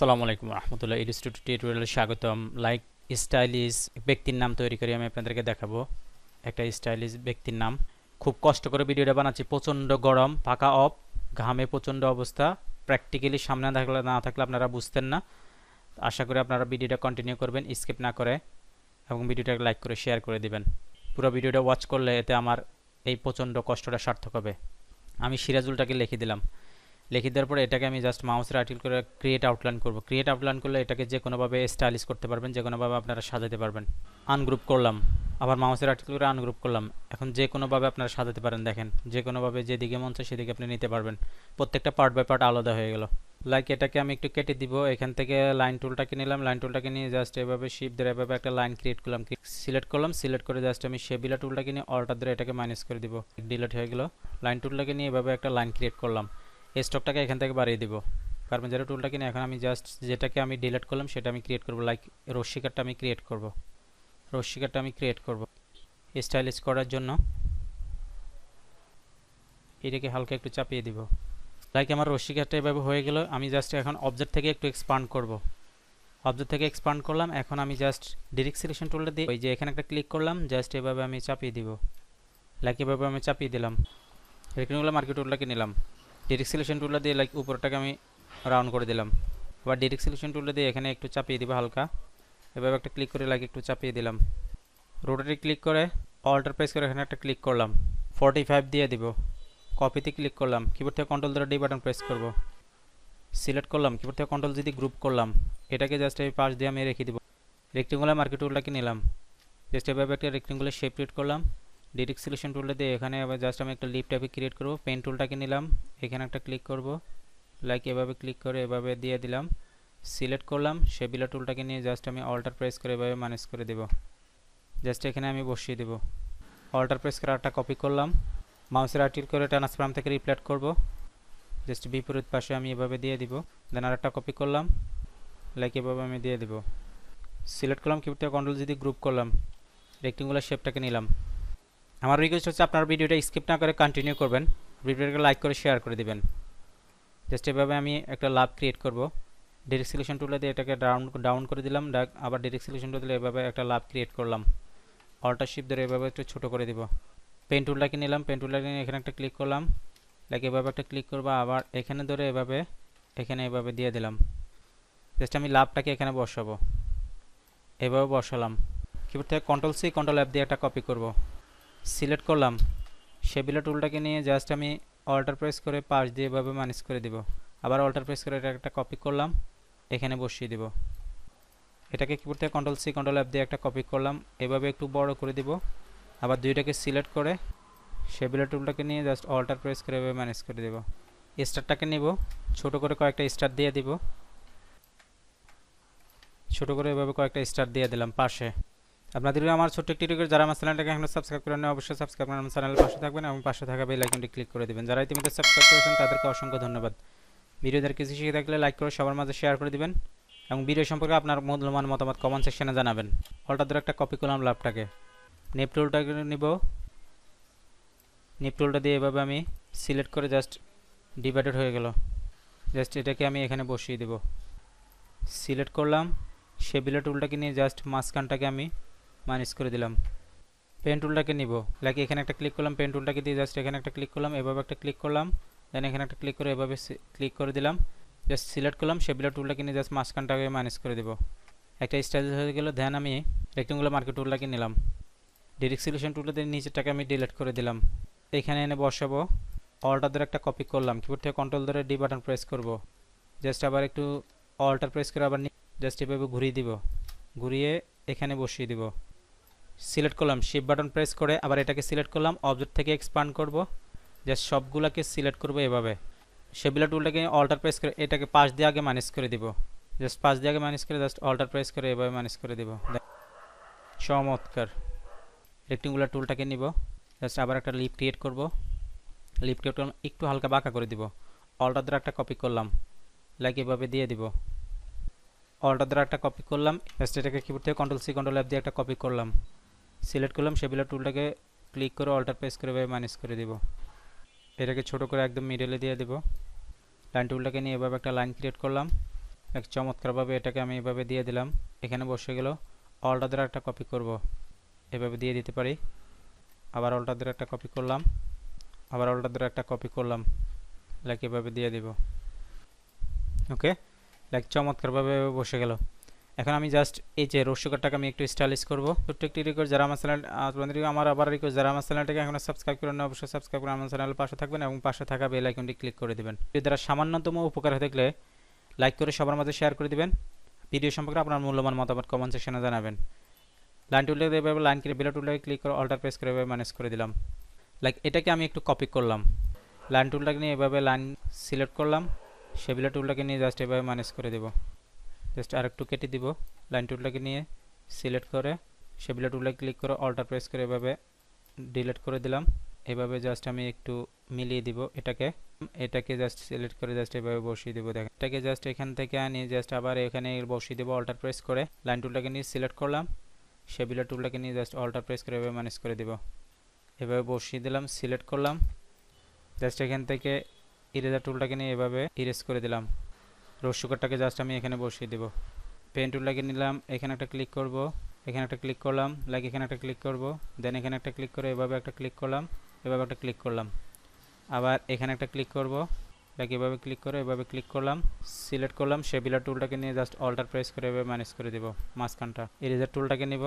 আসসালামু আলাইকুম রহমতুল্লাহ ইলিস্ট্রেট টিউটোরিয়ালে স্বাগতম। লাইক স্টাইলিশ ব্যক্তির নাম তৈরি করে আমি আপনাদেরকে দেখাবো। একটা স্টাইলিশ ব্যক্তির নাম। খুব কষ্ট করে ভিডিওটা বানাচ্ছি। প্রচণ্ড গরম, পাকা অফ, ঘামে প্রচণ্ড অবস্থা। প্র্যাকটিক্যালি সামনে থাকলে না থাকলে আপনারা বুঝতেন না। আশা করি আপনারা ভিডিওটা কন্টিনিউ করবেন, স্কিপ না করে। এবং ভিডিওটাকে লাইক করে, শেয়ার করে দিবেন। পুরো ভিডিওটা ওয়াচ করলে এতে আমার এই প্রচণ্ড কষ্টটা সার্থক হবে। আমি সিরাজুলটাকে লিখে দিলাম। লিখে দেওয়ার পরে এটাকে আমি জাস্ট মাউসের আর্টিকেল করে ক্রিয়েট আউটলাইন করব। ক্রিয়েট আউটলাইন করলে এটাকে যে কোনোভাবে স্টাইলিশ করতে পারবেন, যে কোনোভাবে আপনারা সাজাতে পারবেন। আনগ্রুপ করলাম। আবার মাউসের আর্টিকেল করে আনগ্রুপ করলাম। এখন যে কোনোভাবে আপনারা সাজাতে পারেন, দেখেন, যে কোনোভাবে যেদিকে মন চায় সেদিকে আপনি নিতে পারবেন। প্রত্যেকটা পার্ট বাই পার্ট আলাদা হয়ে গেল। লাইক এটাকে আমি একটু কেটে দিব। এখান থেকে লাইন টুলটাকে নিলাম। লাইন টুলটাকে নিয়ে জাস্ট এভাবে শিপ ধরে এভাবে একটা লাইন ক্রিয়েট করলাম। সিলেক্ট করলাম। সিলেক্ট করে জাস্ট আমি শেবিলা টুলটাকে নিয়ে অল্টার ধরে এটাকে মাইনাস করে দিব। ডিলেট হয়ে গেল। লাইন টুলটাকে নিয়ে এভাবে একটা লাইন ক্রিয়েট করলাম। এই স্টকটাকে এখান থেকে বাড়িয়ে দিব। কার্বন জিরো টুলটাকে নিয়ে এখন আমি জাস্ট যেটাকে আমি ডিলিট করলাম, সেটা আমি ক্রিয়েট করব লাইক রশ্মিকারটা আমি ক্রিয়েট করব। রশ্মিকারটা আমি ক্রিয়েট করব স্টাইলিশ করার জন্য। এটাকে হালকা একটু চাপিয়ে দিব। লাইক আমার রশ্মিকারটা এভাবে হয়ে গেল, আমি জাস্ট এখন অবজেক্ট থেকে একটু এক্সপান্ড করব। অবজেক্ট থেকে এক্সপান্ড করলাম, এখন আমি জাস্ট ডিরেক্ট সিলেকশন টুলটা দিয়ে ওই যে এখানে একটা ক্লিক করলাম জাস্ট এভাবে আমি চাপিয়ে দিব। লাইক এভাবে আমি চাপিয়ে দিলাম। রেকনিগুলো মার্কেট টুলটাকে নিলাম। ডিরেক্ট সিলেকশন টুলটা দিয়ে লাইক উপরটাকে আমি রাউন্ড করে দিলাম। আবার ডিরেক্ট সিলেকশন টুলটা দিয়ে এখানে একটু চাপিয়ে দিব হালকা। এভাবে একটা ক্লিক করে লাইক একটু চাপিয়ে দিলাম। রোটারি ক্লিক করে অল্টার প্রেস করে এখানে একটা ক্লিক করলাম। ফর্টি ফাইভ দিয়ে দিব। কপিতে ক্লিক করলাম। কিবোর্ড থেকে কন্ট্রোল ধরে ডি বাটন প্রেস করব। সিলেক্ট করলাম। কিবোর্ড থেকে কন্ট্রোল যদি গ্রুপ করলাম, এটাকে জাস্ট এই পাশ দিয়ে আমি রেখে দিব। রেক্টেঙ্গুলার মার্কেট টুলটাকে নিলাম। জাস্ট এভাবে একটা রেক্টেঙ্গুলার শেপ ক্রিয়েট করলাম। ডিরেক্ট সিলেকশন টুলটা দিয়ে এখানে আবার জাস্ট আমি একটা লিপ টাইপে ক্রিয়েট করব। পেন টুলটাকে নিলাম। এখানে একটা ক্লিক করব। লাইক এভাবে ক্লিক করে এভাবে দিয়ে দিলাম। সিলেক্ট করলাম। শেবিলা টুলটাকে নিয়ে জাস্ট আমি অল্টার প্রেস করে এভাবে ম্যানেজ করে দেব। জাস্ট এখানে আমি বসিয়ে দেব। অল্টার প্রেস করে একটা কপি করলাম। মাউসের আর্টিল করে ট্রান্সফার্ম থেকে রিপ্লেট করব। জাস্ট বিপরীত পাশে আমি এভাবে দিয়ে দিব। দেন আর একটা কপি করলাম। লাইক এভাবে আমি দিয়ে দেব। সিলেক্ট করলাম। থেকে কন্ট্রোল যদি গ্রুপ করলাম। রেক্টিংগুলার শেপটাকে নিলাম। আমার রিকোয়েস্ট হচ্ছে আপনার ভিডিওটা স্কিপ না করে কন্টিনিউ করবেন, ভিডিওটাকে লাইক করে শেয়ার করে দিবেন। জাস্ট এভাবে আমি একটা লাভ ক্রিয়েট করব। ডিরেক্ট সিলেকশন টুলে দিয়ে এটাকে ডাউন ডাউন করে দিলাম আবার ডিরেক্ট সিলেকশন টুলে এভাবে একটা লাভ ক্রিয়েট করলাম। অল্টার শিপ ধরে এভাবে একটু ছোটো করে দিব। পেন টুলটাকে নিলাম পেন টুলটাকে নিয়ে এখানে একটা ক্লিক করলাম। লাইক এভাবে একটা ক্লিক করব, আবার এখানে ধরে এভাবে, এখানে এভাবে দিয়ে দিলাম। জাস্ট আমি লাভটাকে এখানে বসাবো। এভাবে বসালাম। কিবোর্ড থেকে কন্ট্রোল সি কন্ট্রোল অ্যাপ দিয়ে একটা কপি করব। সিলেক্ট করলাম। শেবিলা টুলটাকে নিয়ে জাস্ট আমি অল্টার প্রেস করে পাশ দিয়ে এভাবে ম্যানেজ করে দিব। আবার অল্টার প্রেস করে এটা একটা কপি করলাম। এখানে বসিয়ে দিব। এটাকে কিবোর্ড থেকে কন্ট্রোল সি কন্ট্রোল অ্যাপ দিয়ে একটা কপি করলাম। এভাবে একটু বড় করে দিব। আবার দুইটাকে সিলেক্ট করে শেবিলা টুলটাকে নিয়ে জাস্ট অল্টার প্রেস করে এভাবে ম্যানেজ করে দেব। স্টারটাকে নিব। ছোট করে কয়েকটা স্টার দিয়ে দিব। ছোট করে এভাবে কয়েকটা স্টার দিয়ে দিলাম পাশে। আপনাদের আমার ছোট্ট একটি রিকোয়েস্ট যারা আমার চ্যানেলটাকে এখনও সাবস্ক্রাইব করেন অবশ্যই সাবস্ক্রাইব করে আমার চ্যানেলের পাশে থাকবেন এবং পাশে থাকা বেল আইকনটি ক্লিক করে দেবেন। যারা ইতিমধ্যে সাবস্ক্রাইব করেছেন, তাদেরকে অসংখ্য ধন্যবাদ। ভিডিওদের কিছু শিখে থাকলে লাইক করে সবার মাঝে শেয়ার করে দিবেন এবং ভিডিও সম্পর্কে আপনার মূল্যবান মতামত কমেন্ট সেকশনে জানাবেন। অলটা ধরে একটা কপি করলাম লাভটাকে। নেপ টুলটাকে নিব। নেপ টুলটা দিয়ে এভাবে আমি সিলেক্ট করে জাস্ট ডিভাইডেড হয়ে গেল। জাস্ট এটাকে আমি এখানে বসিয়ে দেব। সিলেক্ট করলাম। সে শেবিলা টুলটাকে নিয়ে জাস্ট মাঝখানটাকে আমি মাইনাস করে দিলাম। পেন টুলটাকে নিব। লাইক এখানে একটা ক্লিক করলাম পেন টুলটাকে দিয়ে জাস্ট এখানে একটা ক্লিক করলাম, এভাবে একটা ক্লিক করলাম দেন এখানে একটা ক্লিক করে এভাবে ক্লিক করে দিলাম জাস্ট সিলেক্ট করলাম শেবিলা টুলটাকে নিয়ে জাস্ট মাঝখানটাকে মাইনাস করে দেব। একটা স্টাইল হয়ে গেল দেন আমি রেক্টেঙ্গুলার মার্কেট টুলটাকে নিলাম। ডিরেক্ট সিলেকশন দিয়ে নিচেরটাকে আমি ডিলিট করে দিলাম। এখানে এনে বসাবো। অলটা ধরে একটা কপি করলাম। কিবোর্ড থেকে কন্ট্রোল ধরে ডি বাটন প্রেস করব। জাস্ট আবার একটু অলটার প্রেস করে আবার জাস্ট এভাবে ঘুরিয়ে দিব। ঘুরিয়ে এখানে বসিয়ে দিব। সিলেক্ট করলাম শিপ বাটন প্রেস করে আবার এটাকে সিলেক্ট করলাম অবজেক্ট থেকে এক্সপান্ড করব জাস্ট সবগুলোকে সিলেক্ট করব এভাবে। সেবিলা টুলটাকে অল্টার প্রেস করে, এটাকে পাশ দিয়ে আগে ম্যানেজ করে দিব। জাস্ট পাশ দিয়ে আগে ম্যানেজ করে জাস্ট অল্টার প্রেস করে এভাবে ম্যানেজ করে দিব। চমৎকার। রেক্টেঙ্গুলার টুলটাকে নিব জাস্ট আবার একটা লিপ ক্রিয়েট করব। লিপ ক্রিয়েট করলাম, একটু হালকা বাঁকা করে দিব। অল্টার দ্বারা একটা কপি করলাম লাইক এভাবে দিয়ে দিব। অল্টার দ্বারা একটা কপি করলাম জাস্ট এটাকে কিবোর্ড থেকে কন্ট্রোল সি কন্ট্রোল অ্যাপ দিয়ে একটা কপি করলাম। সিলেক্ট করলাম সেবিলা টুলটাকে ক্লিক করে অল্টার প্রেস করে এভাবে ম্যানেজ করে দিব। এটাকে ছোট করে একদম মিডলে দিয়ে দিব। লাইন টুলটাকে নিয়ে এভাবে একটা লাইন ক্রিয়েট করলাম। এক চমৎকারভাবে এটাকে আমি এভাবে দিয়ে দিলাম। এখানে বসে গেল অলটা দ্বারা একটা কপি করব। এভাবে দিয়ে দিতে পারি। আবার অলটা দ্বারা একটা কপি করলাম। আবার অলটা দ্বারা একটা কপি করলাম। লাইক এভাবে দিয়ে দিব। ওকে লাইক চমৎকারভাবে বসে গেল। এখন আমি জাস্ট এই যে রস্যকারটাকে আমি একটু স্টাইলিশ করব। ছোট্ট একটি রিকোয়েস্ট যারা আমার চ্যানেল আপনাদের আমার আবার রিকোয়েস্ট যারা আমার চ্যানেলটাকে এখনও সাবস্ক্রাইব করেন না অবশ্যই সাবস্ক্রাইব করে আমার চ্যানেলের পাশে থাকবেন এবং পাশে থাকা বেল আইকনটি ক্লিক করে দিবেন। যদি তারা সামান্যতম উপকার হয়ে থাকলে লাইক করে সবার মাঝে শেয়ার করে দিবেন। ভিডিও সম্পর্কে আপনার মূল্যবান মতামত কমেন্ট সেকশনে জানাবেন। লাইন টুলে এভাবে লাইন কিনে বেলা টুলে ক্লিক করে অল্টার প্রেস করে ম্যানেজ করে দিলাম। লাইক এটাকে আমি একটু কপি করলাম। লাইন টুলটাকে নিয়ে এভাবে লাইন সিলেক্ট করলাম। সে সেবিলা টুলটাকে নিয়ে জাস্ট এভাবে ম্যানেজ করে দেব। জাস্ট আরেকটু কেটে দিব। লাইন টুলটাকে নিয়ে সিলেক্ট করে সেবিলা টুলে ক্লিক করে অল্টার প্রেস করে এভাবে ডিলিট করে দিলাম। এভাবে জাস্ট আমি একটু মিলিয়ে দিব এটাকে। এটাকে জাস্ট সিলেক্ট করে জাস্ট এভাবে বসিয়ে দিব দেখেন। এটাকে জাস্ট এখান থেকে আনি জাস্ট আবার এখানে বসিয়ে দেবো অল্টার প্রেস করে। লাইন টুলটাকে নিয়ে সিলেক্ট করলাম। সেবিলা টুলটাকে নিয়ে জাস্ট অল্টার প্রেস করে এভাবে ম্যানেজ করে দিব। এভাবে বসিয়ে দিলাম, সিলেক্ট করলাম। জাস্ট এখান থেকে ইরেজার টুলটাকে নিয়ে এভাবে ইরেজ করে দিলাম। রস্যকারটাকে জাস্ট আমি এখানে বসিয়ে দেব। পেন টুলটাকে নিলাম, এখানে একটা ক্লিক করব, এখানে একটা ক্লিক করলাম লাইক এখানে একটা ক্লিক করব দেন এখানে একটা ক্লিক করে এভাবে একটা ক্লিক করলাম, এভাবে একটা ক্লিক করলাম। আবার এখানে একটা ক্লিক করব লাইক এভাবে ক্লিক করে এভাবে ক্লিক করলাম সিলেক্ট করলাম সেবিলার টুলটাকে নিয়ে জাস্ট অল্টার প্রেস করে এভাবে ম্যানেজ করে দেব, মাঝখানটা। ইরেজার টুলটাকে নিব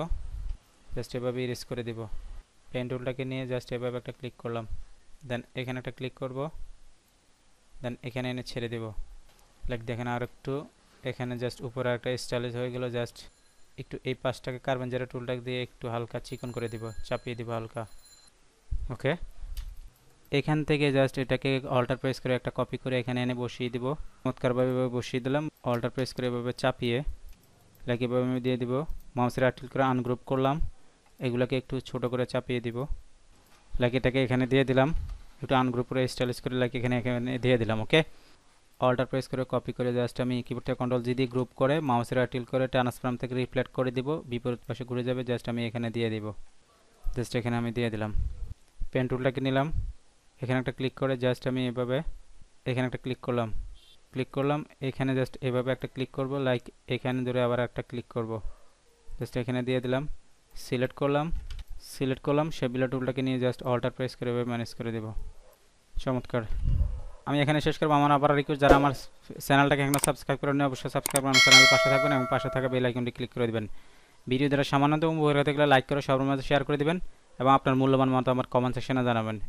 জাস্ট এভাবে ইরেজ করে দিব। পেন টুলটাকে নিয়ে জাস্ট এভাবে একটা ক্লিক করলাম দেন এখানে একটা ক্লিক করব দেন এখানে এনে ছেড়ে দেব। লাইক দেখেন আর একটু এখানে জাস্ট উপরে একটা স্টাইলিশ হয়ে গেল জাস্ট একটু এই পাশটাকে কার্বন জেরো টুলটা দিয়ে একটু হালকা চিকন করে দিব, চাপিয়ে দিব হালকা। ওকে এখান থেকে জাস্ট এটাকে অল্টার প্রেস করে একটা কপি করে এখানে এনে বসিয়ে দিব। চমৎকারভাবে বসিয়ে দিলাম অল্টার প্রেস করে এভাবে চাপিয়ে। লাইক এভাবে আমি দিয়ে দিব। মাউসের আর্টিল করে আনগ্রুপ করলাম, এগুলোকে একটু ছোট করে চাপিয়ে দিব। লাইক এটাকে এখানে দিয়ে দিলাম, একটু আনগ্রুপ করে স্টাইলিশ করে লাইক এখানে এখানে দিয়ে দিলাম ওকে অল্টার প্রেস করে কপি করে জাস্ট আমি কিবোর্ড থেকে কন্ট্রোল জি দিয়ে গ্রুপ করে মাউসের আর্টিল করে ট্রান্সফর্ম থেকে রিফ্লেক্ট করে দিব, বিপরীত পাশে ঘুরে যাবে, জাস্ট আমি এখানে দিয়ে দিব। জাস্ট এখানে আমি দিয়ে দিলাম। পেন টুলটাকে নিলাম। এখানে একটা ক্লিক করে জাস্ট আমি এভাবে এখানে একটা ক্লিক করলাম। ক্লিক করলাম, এখানে জাস্ট এভাবে একটা ক্লিক করব লাইক এখানে ধরে আবার একটা ক্লিক করব। জাস্ট এখানে দিয়ে দিলাম। সিলেক্ট করলাম। সিলেক্ট করলাম সেবিলা টুলটাকে নিয়ে জাস্ট অল্টার প্রেস করে ম্যানেজ করে দেব। চমৎকার। আমি এখানে শেষ করব। আমার আবার রিকোয়েস্ট যারা আমার চ্যানেলটাকে এখনও সাবস্ক্রাইব করে করেন অবশ্যই সাবস্ক্রাইব আমার চ্যানেলের পাশে থাকবেন এবং পাশে থাকা বেল আইকনটি ক্লিক করে দেবেন। ভিডিও দ্বারা সামান্যতম উপকার গেলে লাইক করে সবার মাঝে শেয়ার করে দেবেন এবং আপনার মূল্যবান মতামত কমেন্ট সেকশনে জানাবেন।